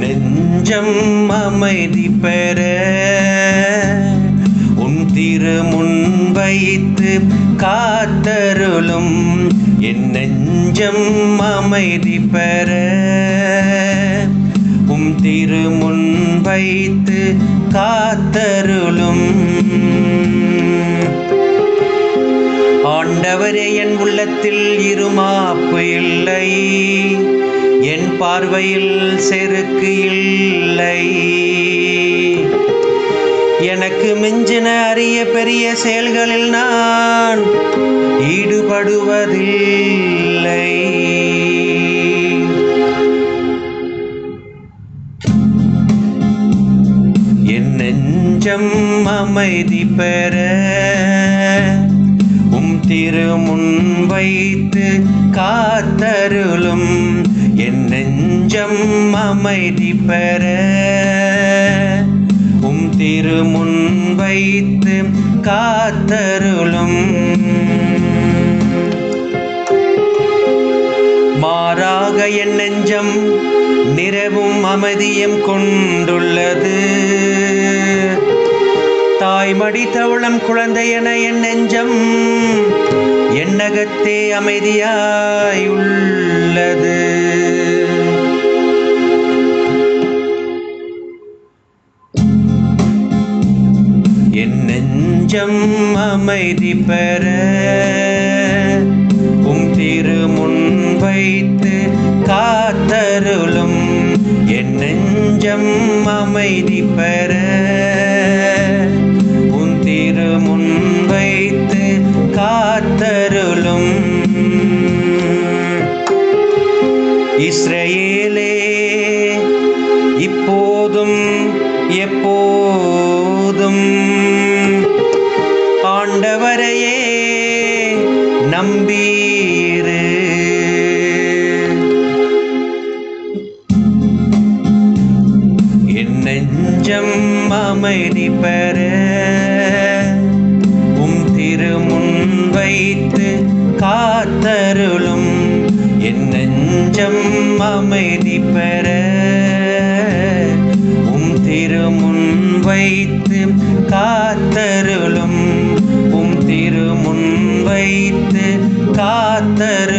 நெஞ்சம் அமைதி பெற உன் திருமுன் வைத்து காத்தருளும் என் நெஞ்சம் அமைதி பெற திருமுன் வைத்து காத்தருளும். ஆண்டவரே என் உள்ளத்தில் இருமாப்பு இல்லை. என் பார்வையில் செருக்கு இல்லை. எனக்கு மிஞ்சின அரிய பெரிய செயல்களில் நான் ஈடுபடுவதில்லை. நெஞ்சம் அமைதி பெற உம் திருமுன் வைத்து காத்தருளும் என் நெஞ்சம் அமைதி பெற உம் திருமுன் வைத்து காத்தருளும். மாறாக என் நெஞ்சம் நிறவும் அமைதியும் கொண்டுள்ளது. தாய்மடி தவளம் குழந்தை என என் நெஞ்சம் எண்ணகத்தே அமைதியாயுள்ளது என் நெஞ்சம் அமைதி பெற உம் திரு முன் வைத்து காத்தருளும் என் நெஞ்சம் அமைதி பெற இப்போதும் எப்போதும். ஆண்டவரையே நம்பீரு. என் நெஞ்சம் அமைதி பெற உம் திருமுன் வைத்து காத்தருளும். என் நெஞ்சம் அமைதி பெற உம் திருமுன் வைத்து காத்தருளும். உம் திருமுன் வைத்து காத்தரு